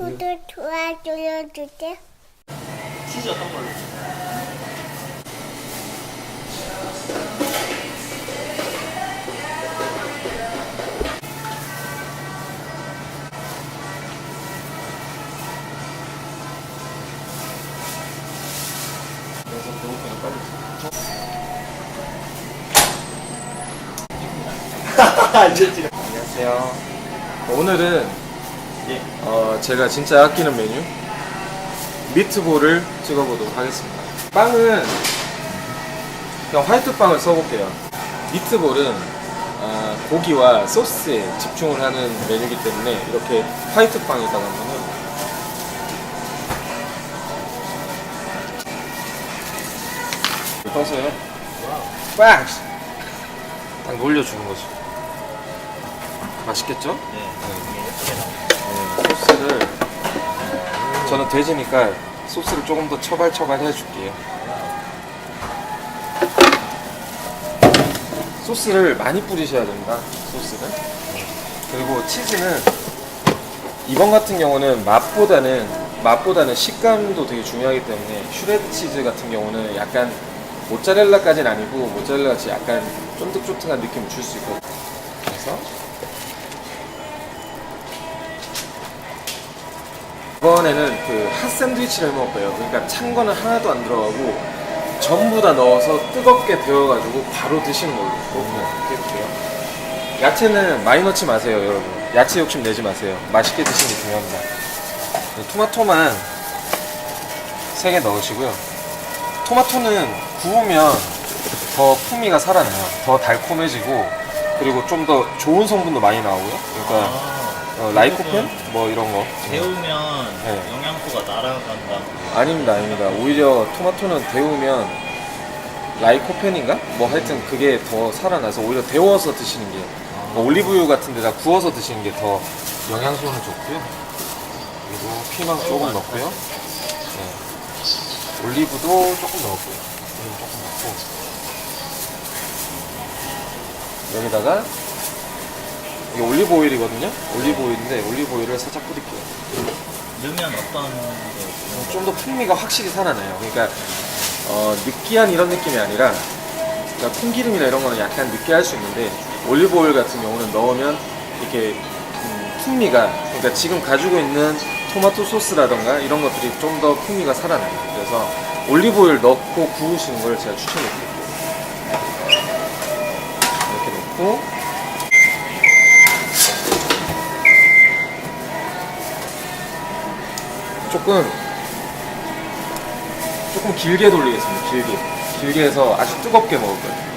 구독, 좋아요 눌러주세요. 치즈 어떤 걸로? 안녕하세요. 오늘은 예. 어, 제가 진짜 아끼는 메뉴 미트볼을 찍어보도록 하겠습니다. 빵은 그냥 화이트 빵을 써볼게요. 미트볼은 아, 고기와 소스에 집중을 하는 메뉴이기 때문에 이렇게 화이트 빵에다가 하면은 떠서요. 빡! 딱 놀려주는 거죠. 맛있겠죠? 네. 네, 저는 돼지니까 소스를 조금 더 처발처발 해줄게요. 소스를 많이 뿌리셔야 됩니다. 소스를. 그리고 치즈는 이번 같은 경우는 맛보다는 맛보다는 식감도 되게 중요하기 때문에 슈레드 치즈 같은 경우는 약간 모짜렐라까지는 아니고 모짜렐라 같이 약간 쫀득쫀득한 느낌을 줄 수 있거 이번에는 그 핫 샌드위치를 거예요. 그러니까 찬 거는 하나도 안 들어가고 전부 다 넣어서 뜨겁게 데워가지고 바로 드시는 걸로 그렇게 해볼게요. 야채는 많이 넣지 마세요, 여러분. 야채 욕심 내지 마세요. 맛있게 드시는 게 중요합니다. 네, 토마토만 3개 넣으시고요. 토마토는 구우면 더 풍미가 살아나요. 더 달콤해지고 그리고 좀 더 좋은 성분도 많이 나오고요. 그러니까 아, 어, 라이코펜 뭐 이런 거. 데우면 네. 영양소가 날아간다. 아닙니다, 아닙니다. 오히려 토마토는 데우면 라이코펜인가? 뭐 하여튼 그게 더 살아나서 오히려 데워서 드시는 게 뭐 올리브유 같은 데다 구워서 드시는 게 더 영양소는 좋고요. 그리고 피망 조금 넣고요. 네. 올리브도 조금 넣었고요. 올리브 조금 넣고 여기다가 이게 올리브 오일이거든요. 올리브 오일인데 올리브 오일을 살짝 뿌릴게요. 넣으면 어떤 거? 좀더 풍미가 확실히 살아나요. 그러니까 어, 느끼한 이런 느낌이 아니라 그러니까 콩기름이나 이런 거는 약간 느끼할 수 있는데 올리브 오일 같은 경우는 넣으면 이렇게 음, 풍미가 그러니까 지금 가지고 있는 토마토 소스라던가 이런 것들이 좀 더 풍미가 살아나요. 그래서 올리브 오일 넣고 구우시는 걸 제가 추천드릴게요. 이렇게 넣고 조금 조금 길게 돌리겠습니다. 길게. 길게 해서 아주 뜨겁게 먹을 거예요.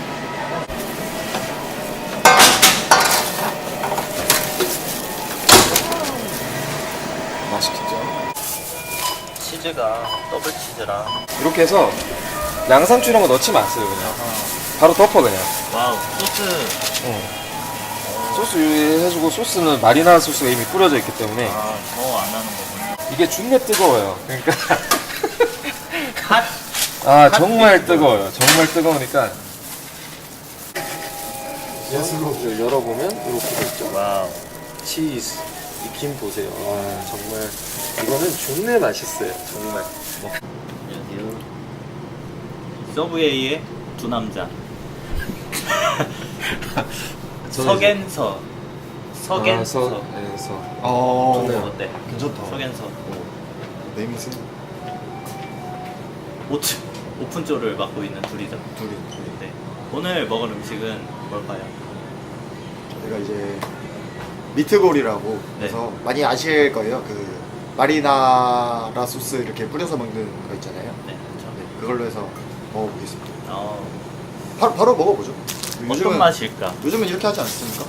맛있겠죠? 치즈가 더블 치즈랑. 이렇게 해서 양상추 이런 거 넣지 마세요, 그냥. 바로 덮어, 그냥. 와우 소스. 소스 해주고 소스는 마리나라 소스가 이미 뿌려져 있기 때문에 아 더 안 하는 거군요. 이게 준내 뜨거워요. 그러니까. 핫. 아, 정말 뜨거워요. 정말 뜨거우니까. 예술로 열어보면 이렇게 돼 있죠. 와우. 치즈 이김 보세요. 와 정말 이거는 존내 맛있어요. 정말. 안녕하세요. 서브웨이의 두 남자. 석앤서. 석앤서. 아, 서, 네, 서. 어, 좋네요. 어때? 괜찮다. 석앤서. 네이밍스 오츠 오픈조를 맡고 있는 둘이죠. 둘이 둘이. 네. 오늘 먹을 음식은 뭘까요? 저희가 이제 미트볼이라고 네. 그래서 많이 아실 거예요. 그 마리나라 소스 이렇게 뿌려서 먹는 거 있잖아요. 네, 그렇죠. 네, 그걸로 해서 먹어보겠습니다. 어, 바로 바로 먹어보죠. 어떤 맛일까? 요즘은 이렇게 하지 않습니까?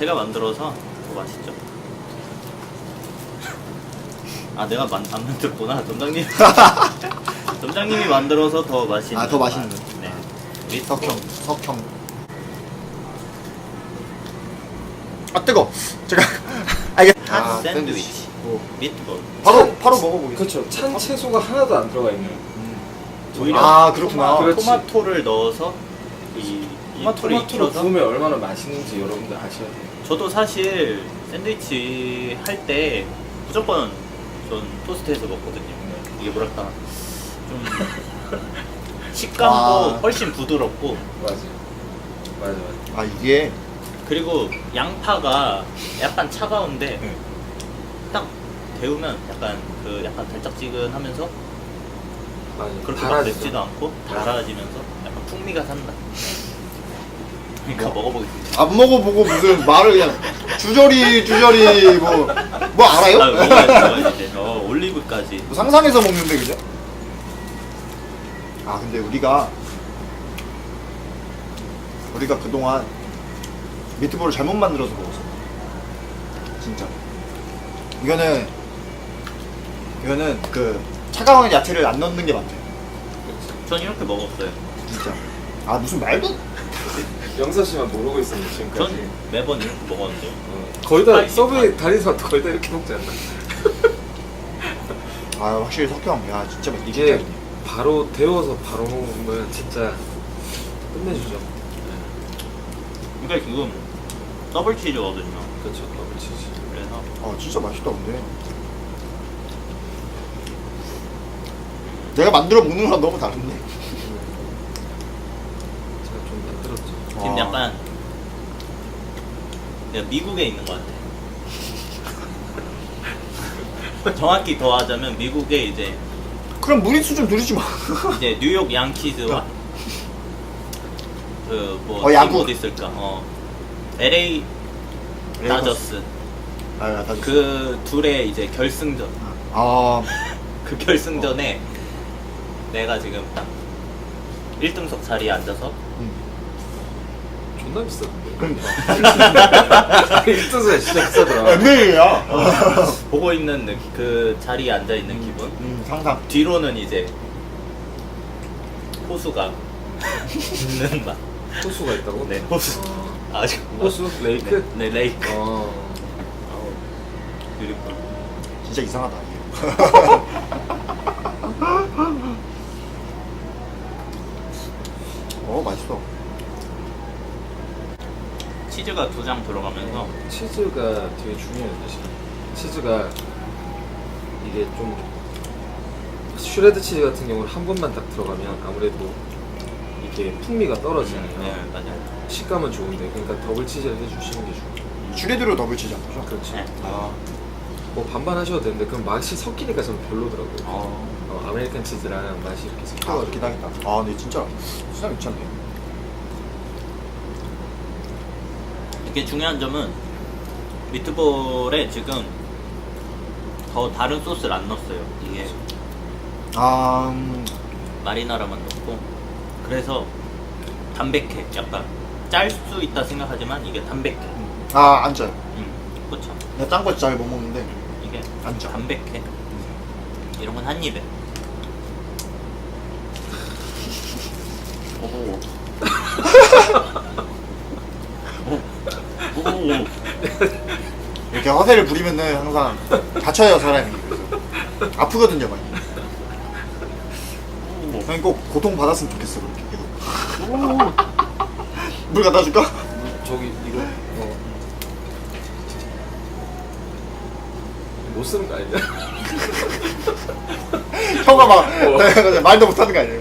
제가 만들어서 더 맛있죠. 아, 내가 만, 안 만들었구나. dom장님. dom장님이 만들어서 더 맛있는. 아, 더 맛있는. 맛. 네. 미트 석형 석형. 아 뜨거. 제가 아 이게 핫 아, 샌드위치. 오. 미트볼. 바로 바로 먹어보겠습니다. 그렇죠. 찬 채소가 하나도 안 들어가 있는. 오히려 아, 그렇구나. 토마, 그렇지. 토마토를 넣어서 이, 이 토마토를 익혀서 구우면 얼마나 맛있는지 여러분들 아셔야 돼요. 저도 사실 샌드위치 할 때 무조건 전 토스트해서 먹거든요. 이게 뭐랄까 좀 식감도 아. 훨씬 부드럽고 맞아. 맞아 맞아. 아 이게 그리고 양파가 약간 차가운데 네. 딱 데우면 약간 그 약간 달짝지근하면서 맞아. 그렇게 막 달아지죠. 맵지도 않고 달아지면서 약간 풍미가 산다. 그러니까 뭐? 먹어보겠습니다. 안 먹어보고 무슨 말을 그냥 주저리 주저리 뭐뭐 알아요? 아, 먹어야지, 먹어야지. 어, 올리브까지. 뭐 상상해서 먹는데 그죠? 아 근데 우리가 우리가 그동안 미트볼을 잘못 만들어서 먹었어 진짜 이거는 이거는 그 차가운 야채를 안 넣는 게 맞아요 전 이렇게 먹었어요. 진짜 아 무슨 말도 영서 씨만 모르고 있었는데 지금까지. 전 매번 이렇게 먹었는데요. 어, 거의 다 스파이시 서브웨이 다니서 거의 다 이렇게 먹지 않나? 아 확실히 석형 야 진짜 맛- 이게 진짜 바로 데워서 바로 먹으면 진짜 끝내주죠. 그러니까 지금 더블 치즈거든요. 그렇죠. 더블 치즈. 그래서 아 진짜 맛있다 근데 내가 만들어 먹는 거랑 너무 다른데 들었죠. 지금 아. 약간 내가 미국에 있는 것 같아. 정확히 더 하자면 미국에 이제 그럼 무리수 좀 두르지 마 이제 뉴욕 양키즈와 그뭐 어, 야구. 어디 있을까? 어 LA 다저스 아, 다그 둘의 이제 결승전 아, 그 결승전에 내가 지금 딱 1등석 자리에 앉아서 음. 존나 비싼데. 그러니까. 일등소야 진짜 비싸더라. 웬일이야? 보고 있는 느- 그 자리에 앉아 있는 기분. 음, 상상. 뒤로는 이제 호수가 있는 맛. 호수가 있다고? 네, 호수. 어. 아직 호수? 레이크? 네, 네, 레이크. 어. 그리고 진짜 이상하다. 이게. 어, 맛있어. 치즈가 두 장 들어가면서 치즈가 되게 중요해요 사실. 치즈가 이게 좀 슈레드 치즈 같은 경우는 한 번만 딱 들어가면 아무래도 이게 풍미가 떨어지잖아요. 네, 맞아요. 식감은 좋은데 그러니까 더블 치즈를 해주시는 게 좋아요. 슈레드로 더블 치즈 안 거죠? 그렇지. 네. 아, 뭐 반반 하셔도 되는데 그럼 맛이 섞이니까 저는 별로더라고요. 어, 어, 아메리칸 치즈랑 맛이 이렇게 아, 섞여가지고 그렇긴 하겠다. 아, 근데 진짜 수상 괜찮네. 이게 중요한 점은 미트볼에 지금 더 다른 소스를 안 넣었어요. 이게 아, 음, 마리나라만 넣고 그래서 담백해. 약간 짤 수 있다 생각하지만 이게 담백해. 아, 안 짜요. 음, 그렇죠. 내가 짠 거 잘 못 먹는데. 이게 안 짜. 담백해. 이런 건 한 입에. 오. 오. 이렇게 허세를 부리면은 항상 다쳐요, 사람이. 그래서. 아프거든요, 많이. 오. 형님 꼭 고통 받았으면 좋겠어, 그렇게. 계속. 물 갖다 줄까? 저기 이거 어. 못 쓰는 거 아니냐? 형아 막 말도 못하는 거 아니에요?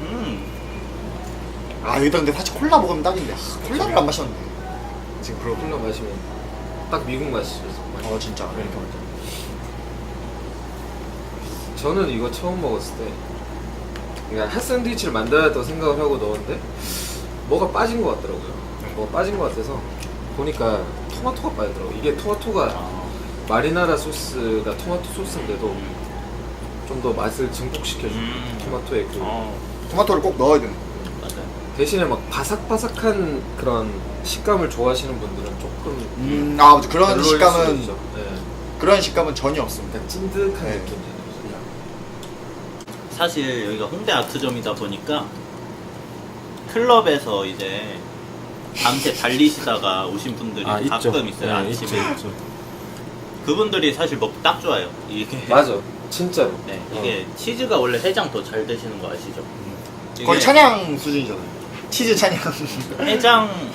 음. 아 여기다 근데 사실 콜라 먹으면 딱인데 아, 콜라를 안 마셨는데 지금 그러고 콜라 마시면 딱 미국 맛이죠. 어 진짜 이렇게 먹자 저는 이거 처음 먹었을 때 그러니까 핫샌드위치를 만들었다고 생각을 하고 넣었는데 뭐가 빠진 것 같더라고요. 뭐가 빠진 것 같아서 보니까 토마토가 빠지더라고. 이게 토마토가 아. 마리나라 소스가 토마토 소스인데도 좀 더 맛을 증폭시켜주는 음. 토마토의 그 어. 토마토를 꼭 넣어야 되는 맞아요. 대신에 막 바삭바삭한 그런 식감을 좋아하시는 분들은 조금 음 아 맞아 그런 별로일 수도 식감은 있죠. 네. 그런 식감은 전혀 없습니다 약간 찐득한 네. 느낌이잖아요. 사실 여기가 홍대 아트점이다 보니까 클럽에서 이제 밤새 달리시다가 오신 분들이 가끔 있어요 네, 아침에 그분들이 사실 먹기 딱 좋아요 이게 맞아, 진짜로. 네 어. 이게 치즈가 원래 해장 더잘 드시는 거 아시죠? 이게 거의 찬양 수준이잖아요 치즈 찬양 해장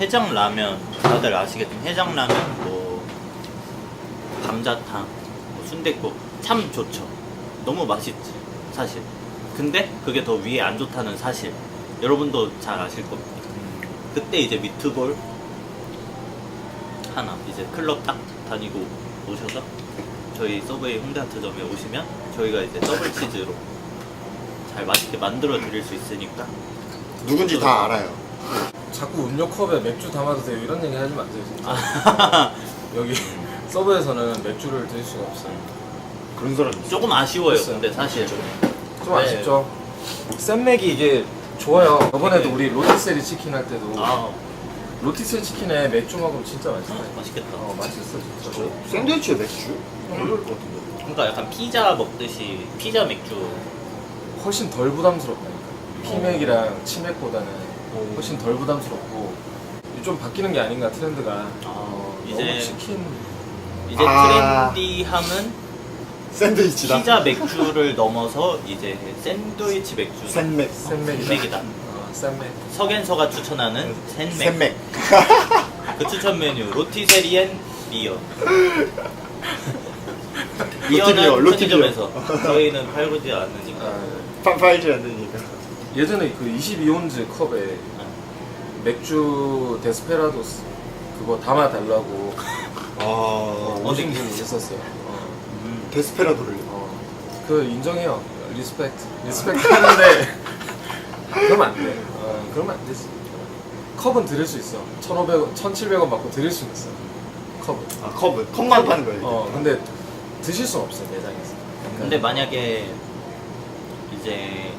해장 라면 다들 아시겠지만 해장 라면 뭐 감자탕, 뭐 순댓국 참 좋죠. 너무 맛있지 사실. 근데 그게 더 위에 안 좋다는 사실. 여러분도 잘 아실 겁니다. 그때 이제 미트볼 하나 이제 클럽 딱 다니고 오셔서 저희 서브웨이 홍대하트점에 오시면 저희가 이제 더블 치즈로 잘 맛있게 만들어 드릴 수 있으니까 누군지 다 알아요. 자꾸 음료 컵에 맥주 담아도 돼요 이런 얘기 하지 마세요 진짜 아, 여기 서브에서는 맥주를 드실 수가 없어요 그런 사람 있어. 조금 아쉬워요. 있어요. 근데 사실 좀 네. 아쉽죠 샌맥이 이게 좋아요 저번에도 우리 로티세리 치킨 할 때도 아 로티세리 치킨에 맥주 먹으면 진짜 맛있어요 맛있겠다. 어 맛있어 진짜 샌드위치에 맥주? 어려울 것 같은데. 그러니까 약간 피자 먹듯이 피자 맥주 훨씬 덜 부담스럽다니까 피맥이랑 치맥보다는 훨씬 덜 부담스럽고 좀 바뀌는 게 아닌가 트렌드가 아, 어, 이제- 너무 치킨 이제 아. 트렌디함은 샌드위치다. 피자 맥주를 넘어서 이제 샌드위치 맥주 샌맥. 샌맥이다 맥이다. 어, 샌맥 석앤서가 추천하는 샌맥 샌맥. 그 추천 메뉴 로티세리엔 리어 리어는 로티비어, 로티 비어. 편의점에서 저희는 팔고지 않으니까 아, 파- 팔지 않으니까. 예전에 그 22온즈 컵에 맥주 데스페라도스 그거 담아 달라고 어, 아, 오신 분이 있었어요. 어, 음. 데스페라도를. 어, 그 인정해요. 리스펙트. 리스펙트 하는데 그러면 안 돼. 어, 그러면 안 되지. 컵은 드릴 수 있어. 1,500원, 1,700원 받고 드릴 수 있어. 컵은. 아, 컵은? 컵만 파는 거예요. 어 근데 드실 수 없어 매장에서. 근데 만약에 이제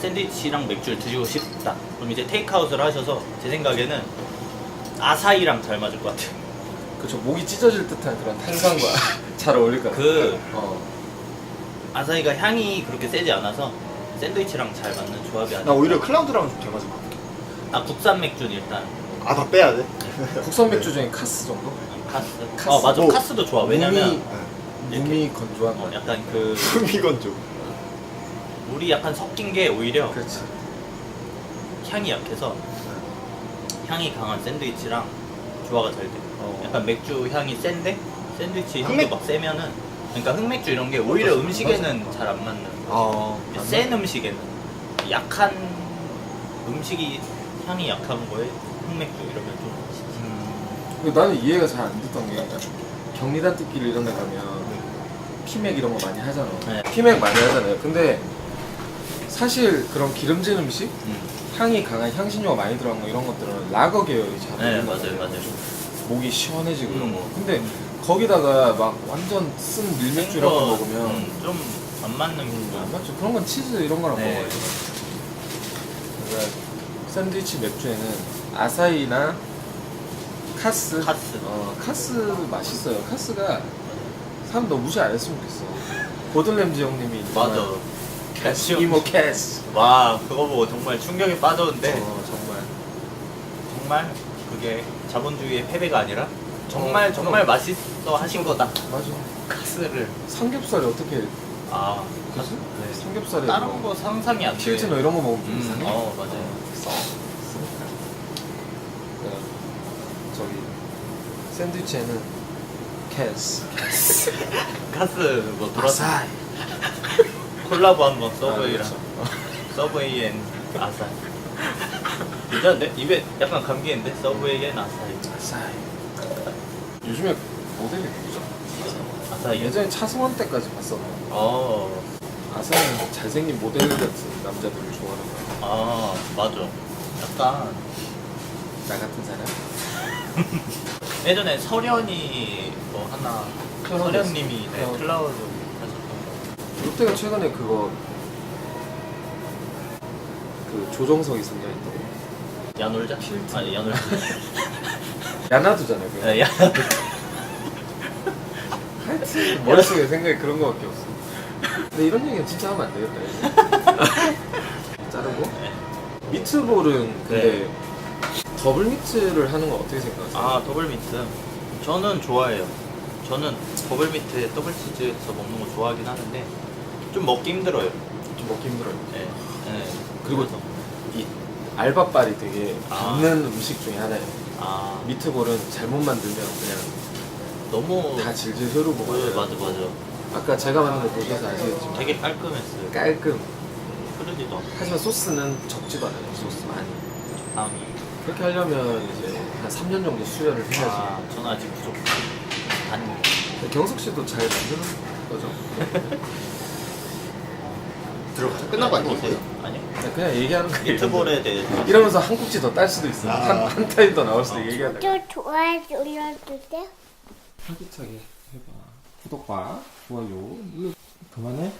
샌드위치랑 맥주를 드시고 싶다 그럼 이제 테이크아웃을 하셔서 제 생각에는 아사히랑 잘 맞을 것 같아요 그쵸 목이 찢어질 듯한 그런 탄산과 잘 어울릴 것 같아 그 어. 아사히가 향이 그렇게 세지 않아서 샌드위치랑 잘 맞는 조합이 나 아니야 오히려 클라우드랑 좀잘 맞을 것 같아. 아 국산 맥주는 일단 아, 다 빼야 돼? 국산 맥주 중에 카스 정도? 카스. 카스. 어 맞아 오. 카스도 좋아 왜냐면 몸이, 네. 몸이 건조한 어, 거야 약간 그 이건 좀. 물이 약간 섞인 게 오히려 그렇지 향이 약해서 향이 강한 샌드위치랑 조화가 잘 돼. 어. 약간 맥주 향이 센데 샌드위치 향도 흑맥- 막 세면은 그러니까 흑맥주 이런 게 오히려 맞아. 음식에는 잘안 맞는. 아. 센 음식에는 약한 음식이 향이 약한 거에 흑맥주 이러면 좀 맛있지. 근데 나는 이해가 잘 안 됐던 게 경리단 뜻길 이런 데 가면 피맥 이런 거 많이 하잖아 네. 피맥 많이 하잖아요 근데 사실 그런 기름진 음식 음. 향이 강한 향신료가 많이 들어간 거 이런 것들은 라거 계열이 잘 네 어울리는 것 맞아요 같아요. 맞아요. 목이 시원해지고 이런 거 음. 근데 거기다가 막 완전 쓴 밀맥주 이런 거 먹으면 음, 좀안 맞는 안 거. 맞죠 그런 건 치즈 이런 거랑 네. 먹어야죠 그러니까 샌드위치 맥주에는 아사히나 카스 카스. 어, 카스 맛있어요 카스가 사람 너무 무시 안 했으면 좋겠어 고든램지 형님이 맞아. 캐스 이모 캐스 와 그거 보고 정말 충격에 빠졌는데 어 정말 정말 그게 자본주의의 패배가 아니라 정말 어, 정말 그럼. 맛있어 하신 거다. 맞아 카스를 삼겹살이 어떻게 아 그지? 네. 삼겹살에 다른 뭐 거 상상이 안 돼. 필트너 이런 거 먹으면 좀 음, 이상해 어 맞아요. 써 쓰니까 그러니까 저기 샌드위치에는 캐스 카스 뭐 돌아서 아사히 콜라보 한번 아, 서브웨이랑. 서브웨이 앤. 진짜 내 입에 약간 감기인데 서브웨이 앤 아사히. 아사히 요즘에 모델이 누구죠? 아사히. 예전에 차승원 때까지 봤어 어. 아사히는 잘생긴 모델 같은 남자들을 좋아하는 거야 아 맞아. 약간 나 같은 사람? 예전에 설현이 뭐 하나. 설현님이 네, 클라우드. 롯데가 최근에 그거 그 조정석이 승자했다고 거. 야놀자? 아니 야놀자. 야나두잖아요 그거. 네, 야. 하여튼 머릿속에 생각이 그런 거밖에 없어 근데 이런 얘기는 진짜 하면 안 되겠다 이제. 자르고 네. 미트볼은 근데 더블 미트를 하는 건 어떻게 생각하세요? 아 더블 미트. 저는 좋아해요. 저는 더블 미트에 더블 치즈에서 먹는 거 좋아하긴 하는데 좀 먹기 힘들어요. 좀 먹기 힘들어요 네. 네. 그리고 그래서 이 알밥발이 되게 아. 붙는 음식 중에 하나예요 아 미트볼은 잘못 만들면 그냥 너무 다 질질 흐르고 네, 맞아요. 맞아 맞아. 아까 제가 만든 거 보셔서 아시겠지만 되게 깔끔했어요. 깔끔. 흐르지도 않고 하지만 소스는 적지도 않아요. 소스 많이. 향이. 그렇게 하려면 이제 한 3년 정도 수련을 해야지. 아, 저는 아직 부족한. 단. 경석 씨도 잘 만드는 거죠? 들어가자. 끝난 거 아니에요? 아니요. 그냥 얘기하는 거예요. 미트볼에 대해서. 이러면서 한 국지 더 딸 수도 있어. 아. 한, 한 타임 더 나올 수도 얘기하다. 또 좋아요 눌러주세요. 활기차게 해봐. 구독과 좋아요 눌러. 그만해.